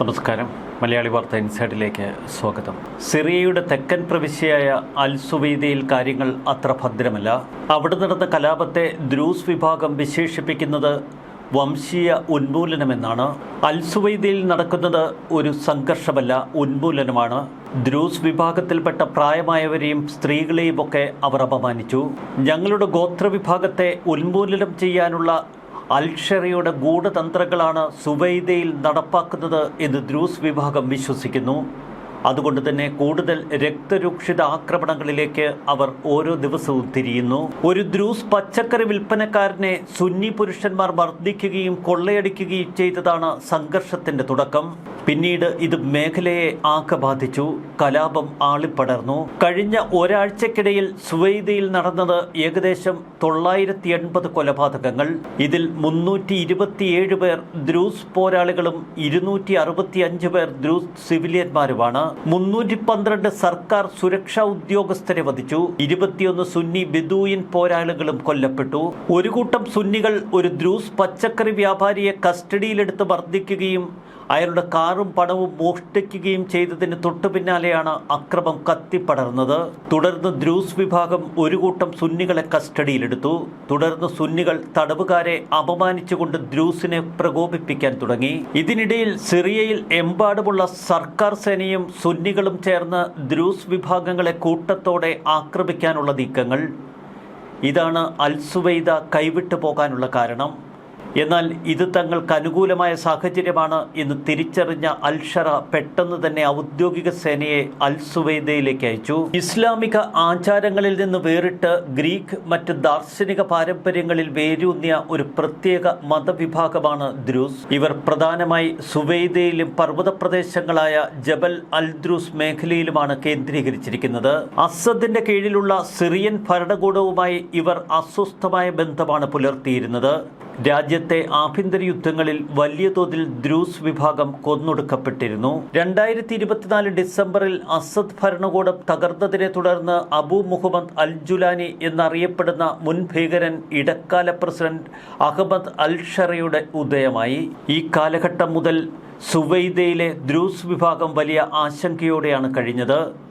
നമസ്കാരം. മലയാളി വാർത്ത ഇൻസൈഡിലേക്ക് സ്വാഗതം. സിറിയയുടെ തെക്കൻ പ്രവിശ്യയായ അൽ സുവൈദയിൽ കാര്യങ്ങൾ അത്ര ഭദ്രമല്ല. അവിടെ നടന്ന കലാപത്തെ ദ്രൂസ് വിഭാഗം വിശേഷിപ്പിക്കുന്നത് വംശീയ ഉന്മൂലനമെന്നാണ്. അൽ സുവൈദയിൽ നടക്കുന്നത് ഒരു സംഘർഷമല്ല ഉന്മൂലനമാണ്. ദ്രൂസ് വിഭാഗത്തിൽപ്പെട്ട പ്രായമായവരെയും സ്ത്രീകളെയും ഒക്കെ അവർ അപമാനിച്ചു. ഞങ്ങളുടെ ഗോത്രവിഭാഗത്തെ ഉന്മൂലനം ചെയ്യാനുള്ള അൽഷറയുടെ ഗൂഢതന്ത്രങ്ങളാണ് സുവൈദയിൽ നടപ്പാക്കുന്നത് എന്ന് ദ്രൂസ് വിഭാഗം വിശ്വസിക്കുന്നു. അതുകൊണ്ട് തന്നെ കൂടുതൽ രക്തരൂക്ഷിത ആക്രമണങ്ങളിലേക്ക് അവർ ഓരോ ദിവസവും തിരിയുന്നു. ഒരു ദ്രൂസ് പച്ചക്കറി വിൽപ്പനക്കാരനെ സുന്നി പുരുഷന്മാർ മർദ്ദിക്കുകയും കൊള്ളയടിക്കുകയും ചെയ്തതാണ് സംഘർഷത്തിന്റെ തുടക്കം. പിന്നീട് ഇത് മേഖലയെ ആകെ ബാധിച്ചു. കലാപം ആളിപ്പടർന്നു. കഴിഞ്ഞ ഒരാഴ്ചക്കിടയിൽ സുവൈദയിൽ നടന്നത് ഏകദേശം തൊള്ളായിരത്തി എൺപത് കൊലപാതകങ്ങൾ. ഇതിൽ മുന്നൂറ്റി ഇരുപത്തിയേഴ് പേർ ദ്രൂസ് പോരാളികളും ഇരുന്നൂറ്റി അറുപത്തി അഞ്ച് പേർ ദ്രൂസ് സിവിലിയന്മാരുമാണ്. മുന്നൂറ്റി പന്ത്രണ്ട് സർക്കാർ സുരക്ഷാ ഉദ്യോഗസ്ഥരെ വധിച്ചു. ഇരുപത്തിയൊന്ന് സുന്നി ബിദൂയിൻ പോരാളികളും കൊല്ലപ്പെട്ടു. ഒരു കൂട്ടം സുന്നികൾ ഒരു ദ്രൂസ് പച്ചക്കറി വ്യാപാരിയെ കസ്റ്റഡിയിലെടുത്ത് മർദ്ദിക്കുകയും അയാളുടെ കാറും പണവും മോഷ്ടിക്കുകയും ചെയ്തതിന് തൊട്ടു പിന്നാലെയാണ് അക്രമം കത്തിപ്പടർന്നത് തുടർന്ന് ദ്രൂസ് വിഭാഗം ഒരു കൂട്ടം സുന്നികളെ കസ്റ്റഡിയിലെടുത്തു. തുടർന്ന് സുന്നികൾ തടവുകാരെ അപമാനിച്ചുകൊണ്ട് ദ്രൂസിനെ പ്രകോപിപ്പിക്കാൻ തുടങ്ങി. ഇതിനിടയിൽ സിറിയയിൽ എമ്പാടുമുള്ള സർക്കാർ സേനയും സുന്നികളും ചേർന്ന് ദ്രൂസ് വിഭാഗങ്ങളെ കൂട്ടത്തോടെ ആക്രമിക്കാനുള്ള നീക്കങ്ങൾ. ഇതാണ് അൽസുവൈദ കൈവിട്ടു പോകാനുള്ള കാരണം. എന്നാൽ ഇത് തങ്ങൾക്ക് അനുകൂലമായ സാഹചര്യമാണ് എന്ന് തിരിച്ചറിഞ്ഞ അൽഷറ പെട്ടെന്ന് തന്നെ ഔദ്യോഗിക സേനയെ അൽ സുവൈദയിലേക്ക് അയച്ചു. ഇസ്ലാമിക ആചാരങ്ങളിൽ നിന്ന് വേറിട്ട് ഗ്രീക്ക് മറ്റ് ദാർശനിക പാരമ്പര്യങ്ങളിൽ വേരൂന്നിയ ഒരു പ്രത്യേക മതവിഭാഗമാണ് ദ്രൂസ്. ഇവർ പ്രധാനമായി സുവൈദയിലും പർവത പ്രദേശങ്ങളായ ജബൽ അൽ ദ്രൂസ് മേഖലയിലുമാണ് കേന്ദ്രീകരിച്ചിരിക്കുന്നത്. അസദിന്റെ കീഴിലുള്ള സിറിയൻ ഭരണകൂടവുമായി ഇവർ അസ്വസ്ഥമായ ബന്ധമാണ് പുലർത്തിയിരുന്നത്. രാജ്യത്തെ ആഭ്യന്തര യുദ്ധങ്ങളിൽ വലിയ തോതിൽ ദ്രൂസ് വിഭാഗം കൊന്നൊടുക്കപ്പെട്ടിരുന്നു. രണ്ടായിരത്തി ഇരുപത്തിനാല് ഡിസംബറിൽ അസദ് ഭരണകൂടം തകർന്നതിനെ തുടർന്ന് അബു മുഹമ്മദ് അൽ ജുലാനി എന്നറിയപ്പെടുന്ന മുൻ ഭീകരൻ ഇടക്കാല പ്രസിഡന്റ് അഹമ്മദ് അൽ ഷറയുടെ ഉദയമായി. ഈ കാലഘട്ടം മുതൽ സുവൈദയിലെ ദ്രൂസ് വിഭാഗം വലിയ ആശങ്കയോടെയാണ് കഴിഞ്ഞത്.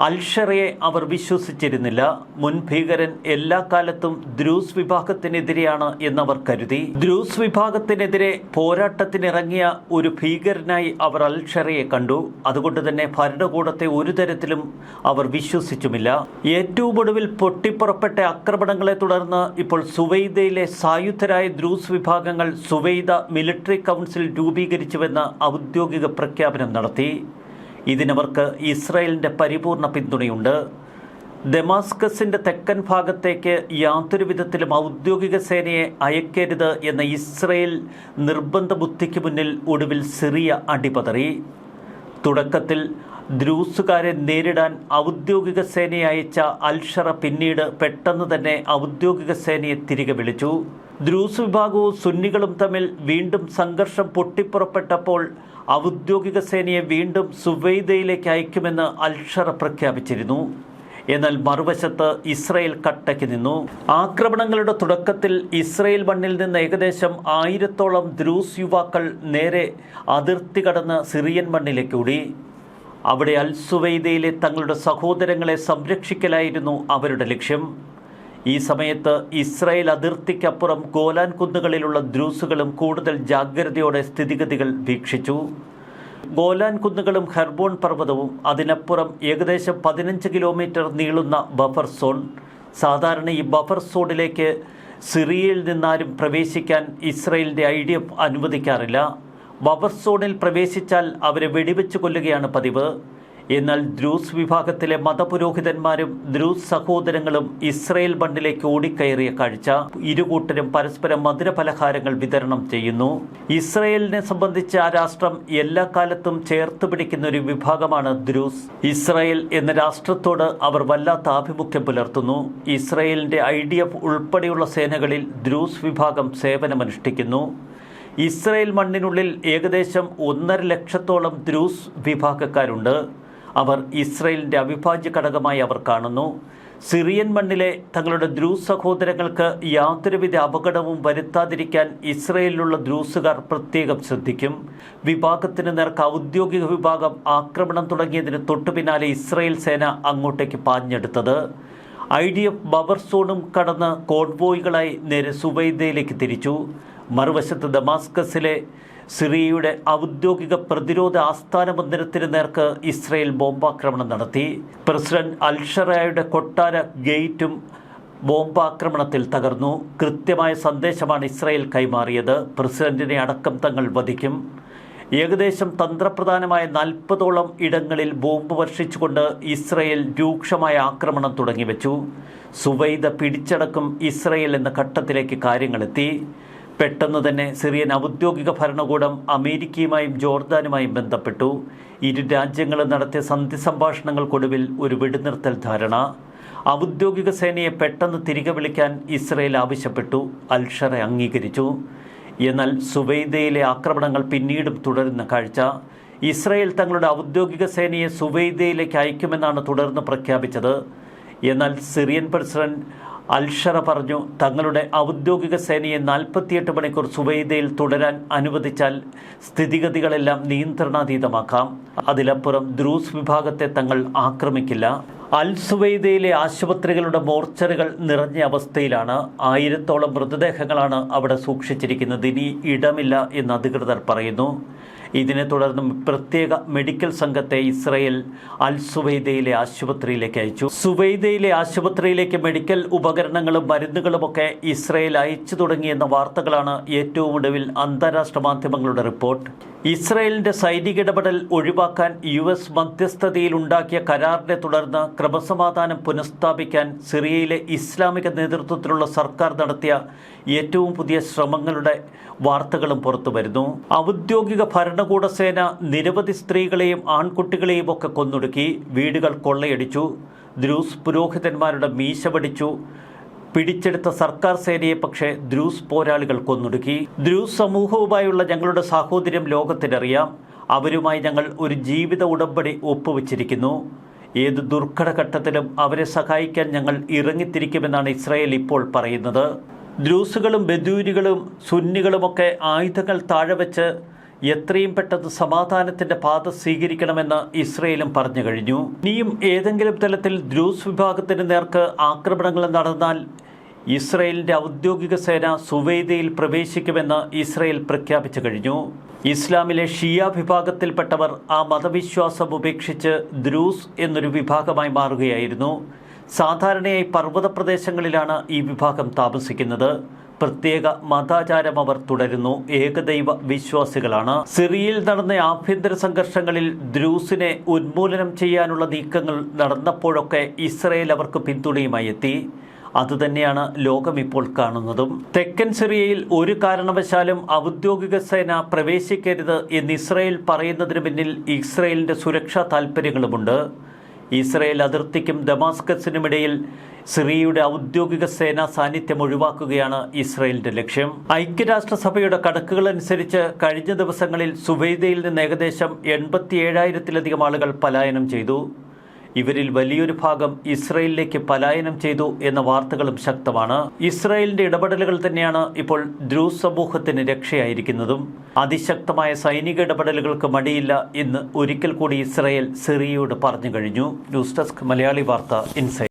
അൽഷറയെ അവർ വിശ്വസിച്ചിരുന്നില്ല. മുൻ ഭീകരൻ എല്ലാ കാലത്തും ദ്രൂസ് വിഭാഗത്തിനെതിരെയാണ് എന്നവർ കരുതി. ദ്രൂസ് വിഭാഗത്തിനെതിരെ പോരാട്ടത്തിനിറങ്ങിയ ഒരു ഭീകരനായി അവർ അൽഷറയെ കണ്ടു. അതുകൊണ്ട് തന്നെ ഭരണകൂടത്തെ ഒരു തരത്തിലും അവർ വിശ്വസിച്ചുമില്ല. ഏറ്റവും ഒടുവിൽ പൊട്ടിപ്പുറപ്പെട്ട ആക്രമണങ്ങളെ തുടർന്ന് ഇപ്പോൾ സുവൈദയിലെ സായുധരായ ദ്രൂസ് വിഭാഗങ്ങൾ സുവൈദ മിലിറ്ററി കൗൺസിൽ രൂപീകരിച്ചുവെന്ന് ഔദ്യോഗിക പ്രഖ്യാപനം നടത്തി. ഇതിനവർക്ക് ഇസ്രായേലിന്റെ പരിപൂർണ പിന്തുണയുണ്ട്. ദമാസ്കസിന്റെ തെക്കൻ ഭാഗത്തേക്ക് യാതൊരു വിധത്തിലും ഔദ്യോഗിക സേനയെ അയക്കരുത് എന്ന ഇസ്രയേൽ നിർബന്ധ ബുദ്ധിക്ക് മുന്നിൽ ഒടുവിൽ സിറിയ അടിപതറി. തുടക്കത്തിൽ ദ്രൂസുകാരെ നേരിടാൻ ഔദ്യോഗിക സേനയെ അയച്ച അൽഷറ പിന്നീട് പെട്ടെന്ന് തന്നെ ഔദ്യോഗിക സേനയെ തിരികെ വിളിച്ചു. ദ്രൂസ് വിഭാഗവും സുന്നികളും തമ്മിൽ വീണ്ടും സംഘർഷം പൊട്ടിപ്പുറപ്പെട്ടപ്പോൾ ഔദ്യോഗിക സേനയെ വീണ്ടും സുവൈദയിലേക്ക് അയക്കുമെന്ന് അൽഷറ പ്രഖ്യാപിച്ചിരുന്നു. എന്നാൽ മറുവശത്ത് ഇസ്രയേൽ കട്ടയ്ക്ക് നിന്നു. ആക്രമണങ്ങളുടെ തുടക്കത്തിൽ ഇസ്രയേൽ മണ്ണിൽ നിന്ന് ഏകദേശം ആയിരത്തോളം ദ്രൂസ് യുവാക്കൾ നേരെ അതിർത്തി കടന്ന് സിറിയൻ മണ്ണിലേക്ക് ഓടി. അവിടെ അൽ സുവൈദയിലെ തങ്ങളുടെ സഹോദരങ്ങളെ സംരക്ഷിക്കലായിരുന്നു അവരുടെ ലക്ഷ്യം. ഈ സമയത്ത് ഇസ്രായേൽ അതിർത്തിക്കപ്പുറം ഗോലാൻ കുന്നുകളിലുള്ള ദ്രൂസുകളും കൂടുതൽ ജാഗ്രതയോടെ സ്ഥിതിഗതികൾ വീക്ഷിച്ചു. ഗോലാൻ കുന്നുകളും ഹെർബോൺ പർവതവും അതിനപ്പുറം ഏകദേശം പതിനഞ്ച് കിലോമീറ്റർ നീളുന്ന ബഫർ സോൺ സാധാരണ ഈ ബഫർ സോണിലേക്ക് സിറിയയിൽ നിന്നാരും പ്രവേശിക്കാൻ ഇസ്രയേലിന്റെ ഐ ഡി എഫ് അനുവദിക്കാറില്ല. ബഫർ സോണിൽ പ്രവേശിച്ചാൽ അവരെ വെടിവെച്ച് കൊല്ലുകയാണ് പതിവ്. എന്നാൽ ദ്രൂസ് വിഭാഗത്തിലെ മതപുരോഹിതന്മാരും ദ്രൂസ് സഹോദരങ്ങളും ഇസ്രയേൽ ബണ്ടിലേക്ക് ഓടിക്കയറിയ കാഴ്ച ഇരുകൂട്ടരും പരസ്പരം മധുരപലഹാരങ്ങൾ വിതരണം ചെയ്യുന്നു. ഇസ്രയേലിനെ സംബന്ധിച്ച് ആ രാഷ്ട്രം എല്ലാ കാലത്തും ചേർത്ത് പിടിക്കുന്ന ഒരു വിഭാഗമാണ് ദ്രൂസ്. ഇസ്രയേൽ എന്ന രാഷ്ട്രത്തോട് അവർ വല്ലാത്ത ആഭിമുഖ്യം പുലർത്തുന്നു. ഇസ്രയേലിന്റെ ഐ ഡി എഫ് ഉൾപ്പെടെയുള്ള സേനകളിൽ ദ്രൂസ് വിഭാഗം സേവനമനുഷ്ഠിക്കുന്നു. ഇസ്രയേൽ മണ്ണിനുള്ളിൽ ഏകദേശം ഒന്നര ലക്ഷത്തോളം ദ്രൂസ് വിഭാഗക്കാരുണ്ട്. അവർ ഇസ്രയേലിന്റെ അവിഭാജ്യ ഘടകമായി അവർ കാണുന്നു. സിറിയൻ മണ്ണിലെ തങ്ങളുടെ ദ്രൂസ് സഹോദരങ്ങൾക്ക് യാതൊരുവിധ അപകടവും വരുത്താതിരിക്കാൻ ഇസ്രയേലിലുള്ള ദ്രൂസുകാർ പ്രത്യേകം ശ്രദ്ധിക്കും. വിഭാഗത്തിന് നേർക്ക് ഔദ്യോഗിക വിഭാഗം ആക്രമണം തുടങ്ങിയതിന് തൊട്ടുപിന്നാലെ ഇസ്രയേൽ സേന അങ്ങോട്ടേക്ക് പാഞ്ഞെടുത്തത്. ഐ ഡി എഫ് ബവർ സോണും കടന്ന് കോൺവോയികളായി നേരെ സുബൈദയിലേക്ക് തിരിച്ചു. മറുവശത്ത് ദമാസ്കസിലെ സിറിയയുടെ ഔദ്യോഗിക പ്രതിരോധ ആസ്ഥാന മന്ദിരത്തിന് നേർക്ക് ഇസ്രയേൽ ബോംബാക്രമണം നടത്തി. പ്രസിഡന്റ് അൽഷറയുടെ കൊട്ടാര ഗേറ്റും ബോംബാക്രമണത്തിൽ തകർന്നു. കൃത്യമായ സന്ദേശമാണ് ഇസ്രയേൽ കൈമാറിയത്. പ്രസിഡന്റിനെ അടക്കം തങ്ങൾ വധിക്കും. ഏകദേശം തന്ത്രപ്രധാനമായ നാൽപ്പതോളം ഇടങ്ങളിൽ ബോംബ് വർഷിച്ചുകൊണ്ട് ഇസ്രയേൽ രൂക്ഷമായ ആക്രമണം തുടങ്ങിവെച്ചു. സുവൈദ പിടിച്ചടക്കും ഇസ്രയേൽ എന്ന ഘട്ടത്തിലേക്ക് കാര്യങ്ങളെത്തി. പെട്ടെന്ന് തന്നെ സിറിയൻ ഔദ്യോഗിക ഭരണകൂടം അമേരിക്കയുമായും ജോർദാനുമായും ബന്ധപ്പെട്ടു. ഇരു രാജ്യങ്ങളും നടത്തിയ സന്ധി സംഭാഷണങ്ങൾക്കൊടുവിൽ ഒരു വെടിനിർത്തൽ ധാരണ. ഔദ്യോഗിക സേനയെ പെട്ടെന്ന് തിരികെ വിളിക്കാൻ ഇസ്രയേൽ ആവശ്യപ്പെട്ടു അൽഷറെ അംഗീകരിച്ചു. എന്നാൽ സുവൈദയിലെ ആക്രമണങ്ങൾ പിന്നീടും തുടരുന്ന കാഴ്ച. ഇസ്രയേൽ തങ്ങളുടെ ഔദ്യോഗിക സേനയെ സുവൈദയിലേക്ക് അയക്കുമെന്നാണ് തുടർന്ന് പ്രഖ്യാപിച്ചത്. എന്നാൽ സിറിയൻ പ്രസിഡന്റ് അൽഷറ പറഞ്ഞു തങ്ങളുടെ ഔദ്യോഗിക സേനയെ നാൽപ്പത്തിയെട്ട് മണിക്കൂർ സുബൈദയിൽ തുടരാൻ അനുവദിച്ചാൽ സ്ഥിതിഗതികളെല്ലാം നിയന്ത്രണാതീതമാക്കാം. അതിലപ്പുറം ദ്രൂസ് വിഭാഗത്തെ തങ്ങൾ ആക്രമിക്കില്ല. അൽ സുവൈദയിലെ ആശുപത്രികളുടെ മോർച്ചറികൾ നിറഞ്ഞ അവസ്ഥയിലാണ്. ആയിരത്തോളം മൃതദേഹങ്ങളാണ് അവിടെ സൂക്ഷിച്ചിരിക്കുന്നത്. ഇനി ഇടമില്ല എന്ന് അധികൃതർ പറയുന്നു. ഇതിനെ തുടർന്ന് പ്രത്യേക മെഡിക്കൽ സംഘത്തെ ഇസ്രയേൽ അൽ സുവൈദയിലെ ആശുപത്രിയിലേക്ക് അയച്ചു. സുവൈദയിലെ ആശുപത്രിയിലേക്ക് മെഡിക്കൽ ഉപകരണങ്ങളും മരുന്നുകളുമൊക്കെ ഇസ്രയേൽ അയച്ചു തുടങ്ങിയെന്ന വാർത്തകളാണ് ഏറ്റവും ഒടുവിൽ അന്താരാഷ്ട്ര മാധ്യമങ്ങളുടെ റിപ്പോർട്ട്. ഇസ്രയേലിന്റെ സൈനിക ഇടപെടൽ ഒഴിവാക്കാൻ യു എസ് മധ്യസ്ഥതയിൽ ഉണ്ടാക്കിയ കരാറിനെ തുടർന്ന് ക്രമസമാധാനം പുനഃസ്ഥാപിക്കാൻ സിറിയയിലെ ഇസ്ലാമിക നേതൃത്വത്തിലുള്ള സർക്കാർ നടത്തിയ ഏറ്റവും പുതിയ ശ്രമങ്ങളുടെ വാർത്തകളും പുറത്തു വരുന്നു ഔദ്യോഗിക ഭരണകൂട സേന നിരവധി സ്ത്രീകളെയും ആൺകുട്ടികളെയും ഒക്കെ കൊന്നൊടുക്കി വീടുകൾ കൊള്ളയടിച്ചു. ദ്രൂസ് പുരോഹിതന്മാരുടെ മീശ പഠിച്ചു പിടിച്ചെടുത്ത സർക്കാർ സേനയെ പക്ഷേ ദ്രൂസ് പോരാളികൾ കൊന്നൊടുക്കി. ദ്രൂസ് സമൂഹവുമായുള്ള ഞങ്ങളുടെ സാഹോദര്യം ലോകത്തിനറിയാം. അവരുമായി ഞങ്ങൾ ഒരു ജീവിത ഉടമ്പടി ഒപ്പുവച്ചിരിക്കുന്നു. ഏത് ദുർഘടഘട്ടത്തിലും അവരെ സഹായിക്കാൻ ഞങ്ങൾ ഇറങ്ങിത്തിരിക്കുമെന്നാണ് ഇസ്രായേൽ ഇപ്പോൾ പറയുന്നത്. ദ്രൂസുകളും ബദൂരികളും സുന്നികളുമൊക്കെ ആയുധങ്ങൾ താഴെ വെച്ച് എത്രയും പെട്ടെന്ന് സമാധാനത്തിന്റെ പാത സ്വീകരിക്കണമെന്ന് ഇസ്രയേലും പറഞ്ഞു കഴിഞ്ഞു. ഇനിയും ഏതെങ്കിലും തലത്തിൽ ദ്രൂസ് വിഭാഗത്തിന് നേർക്ക് ആക്രമണങ്ങൾ നടന്നാൽ ഇസ്രയേലിന്റെ ഔദ്യോഗിക സേന സുവൈദയിൽ പ്രവേശിക്കുമെന്ന് ഇസ്രയേൽ പ്രഖ്യാപിച്ചു കഴിഞ്ഞു. ഇസ്ലാമിലെ ഷിയ വിഭാഗത്തിൽപ്പെട്ടവർ ആ മതവിശ്വാസം ഉപേക്ഷിച്ച് ദ്രൂസ് എന്നൊരു വിഭാഗമായി മാറുകയായിരുന്നു. സാധാരണയായി പർവത പ്രദേശങ്ങളിലാണ് ഈ വിഭാഗം താമസിക്കുന്നത്. പ്രത്യേക മതാചാരം അവർ തുടരുന്നു. ഏകദൈവ വിശ്വാസികളാണ്. സിറിയയിൽ നടന്ന ആഭ്യന്തര സംഘർഷങ്ങളിൽ ദ്രൂസിനെ ഉന്മൂലനം ചെയ്യാനുള്ള നീക്കങ്ങൾ നടന്നപ്പോഴൊക്കെ ഇസ്രയേൽ അവർക്ക് പിന്തുണയുമായി എത്തി. അതുതന്നെയാണ് ലോകം ഇപ്പോൾ കാണുന്നതും. തെക്കൻ സിറിയയിൽ ഒരു കാരണവശാലും ഔദ്യോഗിക സേന പ്രവേശിക്കരുത് എന്ന് ഇസ്രയേൽ പറയുന്നതിന് പിന്നിൽ ഇസ്രയേലിന്റെ സുരക്ഷാ താൽപ്പര്യങ്ങളുമുണ്ട് ഇസ്രയേൽ അതിർത്തിക്കും ദമാസ്കസിനുമിടയിൽ സിറിയയുടെ ഔദ്യോഗിക സേനാ സാന്നിധ്യം ഒഴിവാക്കുകയാണ് ഇസ്രയേലിന്റെ ലക്ഷ്യം. ഐക്യരാഷ്ട്രസഭയുടെ കണക്കുകളനുസരിച്ച് കഴിഞ്ഞ ദിവസങ്ങളിൽ സുവൈദയിൽ നിന്ന് ഏകദേശം എൺപത്തി ഏഴായിരത്തിലധികം ആളുകൾ പലായനം ചെയ്തു. ഇവരിൽ വലിയൊരു ഭാഗം ഇസ്രയേലിലേക്ക് പലായനം ചെയ്തു എന്ന വാർത്തകളും ശക്തമാണ്. ഇസ്രയേലിന്റെ ഇടപെടലുകൾ തന്നെയാണ് ഇപ്പോൾ ദ്രൂസ് സമൂഹത്തിന് രക്ഷയായിരിക്കുന്നതും. അതിശക്തമായ സൈനിക ഇടപെടലുകൾക്ക് മടിയില്ല എന്ന് ഒരിക്കൽ കൂടി ഇസ്രയേൽ സിറിയയോട് പറഞ്ഞു കഴിഞ്ഞു. ന്യൂസ് ഡെസ്ക് മലയാളി വാർത്ത ഇൻസൈറ്റ്